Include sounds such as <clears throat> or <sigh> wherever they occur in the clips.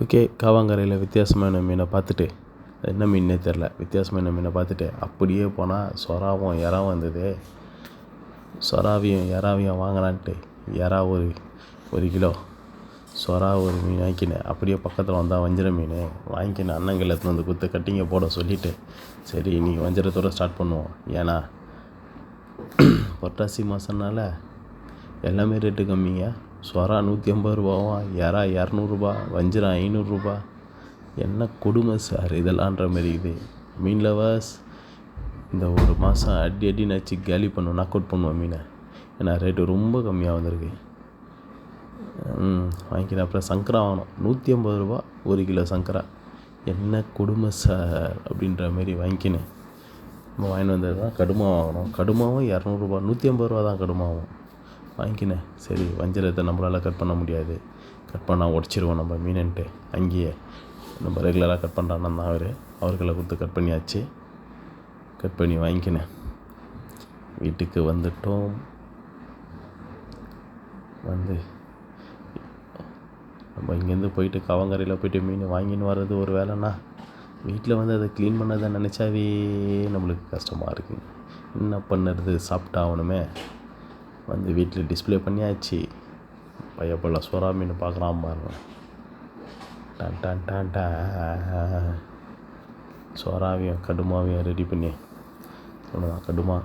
Okay காவாங்கரையில் வித்தியாசமான மீனை பார்த்துட்டு என்ன மீன்னே தெரில வித்தியாசமான மீனை பார்த்துட்டு அப்படியே போனால் சுறாவும் இறாவும் இருந்தது. சுறாவையும் இறாவையும் வாங்கலான்ட்டு இறா ஒரு ஒரு கிலோ சுறா ஒரு மீன் வாங்கிக்கினேன். அப்படியே பக்கத்தில் வந்தால் வஞ்சிர மீன். வாங்கிக்கினேன் அண்ணங்களை எடுத்துன்னு வந்து குத்து கட்டிங்க போட சொல்லிவிட்டு சரி இன்றைக்கி வஞ்சிரத்தோடு ஸ்டார்ட் பண்ணுவோம். ஏன்னா <clears throat> புரட்டாசி மாதம்னால எல்லாமே ரேட்டு கம்மிங்க. சுறா நூற்றி ஐம்பது ரூபாவா? இறா இரநூறுபா? வஞ்சிரம் ஐநூறுரூபா என்ன கொடுமை சார் இதெல்லாம்ன்ற மாரி இது? மீன் லவர்ஸ் இந்த ஒரு மாதம் அடி அடி நச்சு கேலி பண்ணுவோம் நாக் அவுட் பண்ணுவோம் மீனை. ஏன்னா ரேட்டு ரொம்ப கம்மியாக வந்திருக்கு. ம் வாங்கிக்கிறேன். அப்புறம் சங்கரா வாங்கினோம் நூற்றி ஐம்பது ரூபா ஒரு கிலோ சங்கரா. என்ன கொடுமை சார் அப்படின்ற மாரி வாங்கிக்கினேன். நம்ம வாங்கிட்டு வந்தது தான் கடுமா வாங்கினோம் கடுமாவும் இரநூறுபா நூற்றி ஐம்பது ரூபா தான் கடுமாவும். வாங்கிக்கினேன். சரி வஞ்சிரத்தை நம்மளால் கட் பண்ண முடியாது. கட் பண்ணால் உடச்சிருவோம் நம்ம மீனுன்ட்டு. அங்கேயே நம்ம ரெகுலராக கட் பண்ணுறான்னு தான் அவர். அவர்களை கொடுத்து கட் பண்ணியாச்சு. கட் பண்ணி வாங்கிக்கினேன். வீட்டுக்கு வந்துட்டோம். வந்து நம்ம இங்கேருந்து போயிட்டு கவங்கரையில் போயிட்டு மீன் வாங்கின்னு வர்றது ஒரு வேலைன்னா வீட்டில் வந்து அதை க்ளீன் பண்ணதை நினச்சாவே நம்மளுக்கு கஷ்டமாக இருக்குங்க. என்ன பண்ணுறது? சாப்பிட்டாகணுமே வந்து வீட்டில் டிஸ்ப்ளே பண்ணியாச்சு. பையப்பள்ள சுறா மீன் பார்க்குறான் பாருங்க. டான் டான் டான் டான். சுறாவையும் கடுமாவையும் ரெடி பண்ணி. சொன்னதான் கடுமா.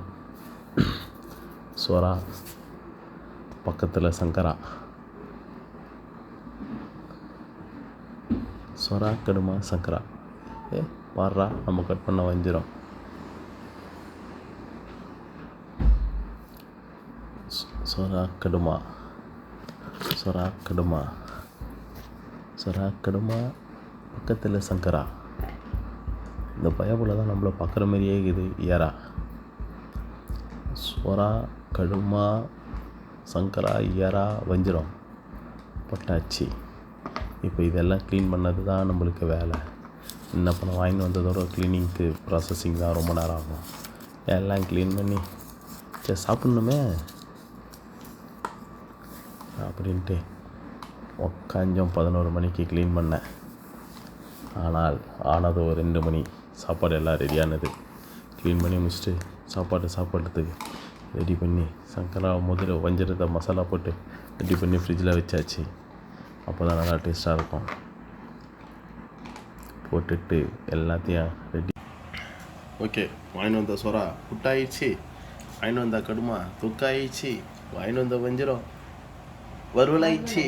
சுறா. பக்கத்தில் சங்கரா. சுறா கடுமா சங்கரா. ஏ பாடுறா நம்ம கட் பண்ண வஞ்சிரும். சுறா கடுமா சுறா கடுமா சுறா கடுமா பக்கத்தில் சங்கரா. இந்த பயபுல தான் நம்மளை பார்க்குற மாதிரியே இருக்குது ஏரா சுறா கடுமா சங்கரா ஏரா வஞ்சிரம். பட்டாச்சி. இப்போ இதெல்லாம் க்ளீன் பண்ணது தான் நம்மளுக்கு வேலை. என்ன பண்ண வாங்கி வந்ததோட க்ளீனிங்க்கு ப்ராசஸிங் தான் ரொம்ப நேரம் ஆகும். எல்லாம் க்ளீன் பண்ணி சரி சாப்பிட்ணுமே? அப்படின்ட்டு உக்காஞ்சோம் பதினோரு மணிக்கு க்ளீன் பண்ணேன். ஆனால் ஆனது ஒரு ரெண்டு மணி. சாப்பாடு எல்லாம் ரெடியானது க்ளீன் பண்ணி முடிச்சுட்டு சாப்பாடு சாப்பிட்றதுக்கு ரெடி பண்ணி சங்கரா முதல்ல வஞ்சரத்தை மசாலா போட்டு ரெடி பண்ணி ஃப்ரிட்ஜில் வச்சாச்சு. அப்போ தான் நல்லா டேஸ்ட்டாக இருக்கும். போட்டுட்டு எல்லாத்தையும் ரெடி ஓகே வாங்கிட்டு வந்த சொரா புட்டாயிடுச்சு. வாங்கிட்டு வந்த கடுமா தொக்காயிடுச்சு. வாங்கிட்டு வந்த வஞ்சிரம் வறுவலாயிடுச்சு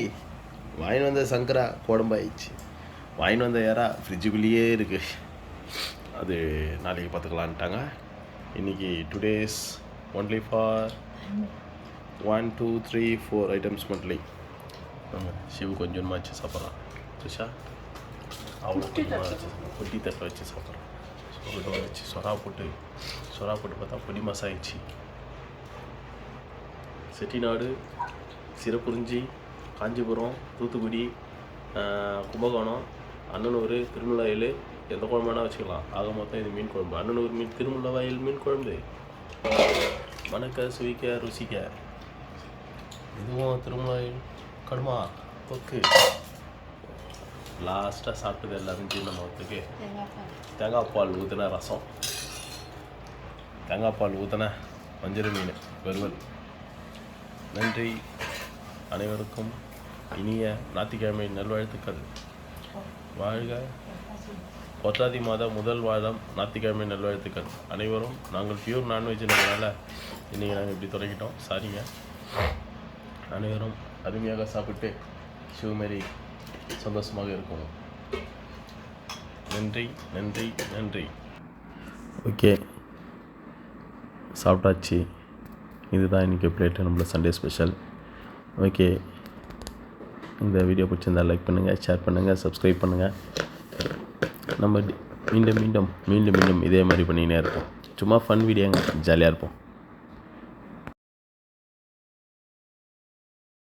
வாங்கிட்டு வந்த சங்கரா குழம்பாயிடுச்சு வாங்கிட்டு வந்த இறா ஃப்ரிட்ஜுக்குள்ளேயே இருக்குது அது நாளைக்கு பார்த்துக்கலான்ட்டாங்க. இன்றைக்கி today's only for one two three four items மட்டும் சிவ கொஞ்சமாக வச்சு சாப்பிட்றான். துஷா அவ்வளோ கொஞ்சமாக வச்சு பொட்டி தட்டில் வச்சு சாப்பிட்றான். சொருட வச்சு சொரா போட்டு சொரா போட்டு பார்த்தா பொடி மசாயிடுச்சு செட்டிநாடு சிறப்புரிஞ்சி காஞ்சிபுரம் தூத்துக்குடி கும்பகோணம் அண்ணனூர் திருமலாயில் எந்த குழம்பு வேணால் வச்சுக்கலாம். ஆக மொத்தம் இது மீன் குழம்பு. அண்ணனூர் மீன் திருமலவாயில் மீன் குழம்பு. மணக்க சுவிக்க ருசிக்க. இதுவும் திருமலாயில் கடுமா தொக்கு லாஸ்ட்டாக சாப்பிட்டது எல்லாரும் ஜீரண முகத்துக்கு தேங்காய் பால் ஊற்றின ரசம். தேங்காய் பால் ஊற்றின வஞ்சர மீன் வறுவல். நன்றி. அனைவருக்கும் இனிய ஞாத்திக்கிழமை நல்வாழ்த்துக்கள். வாழ்க பத்தாதி மாத முதல் வாரம் ஞாயிற்றுக்கிழமை நல்வாழ்த்துக்கள். அனைவரும் நாங்கள் பியூர் நான்வெஜ்னால இன்றைக்கி நாங்கள் இப்படி தொடங்கிட்டோம். சாரிங்க அனைவரும் அருமையாக சாப்பிட்டு சிவமேரி சந்தோஷமாக இருக்கணும். நன்றி நன்றி நன்றி. ஓகே. சாப்பிட்டாச்சு. இதுதான் இன்றைக்கி பிளேட்டு நம்மள சண்டே ஸ்பெஷல் ஓகே. இந்த வீடியோ பிடிச்சிருந்தா லைக் பண்ணுங்கள் ஷேர் பண்ணுங்கள் சப்ஸ்கிரைப் பண்ணுங்கள் நம்ம மீண்டும் மீண்டும் மீண்டும் மீண்டும் இதே மாதிரி பண்ணிக்கினே இருப்போம். சும்மா ஃபன் வீடியோங்க ஜாலியாக இருப்போம்.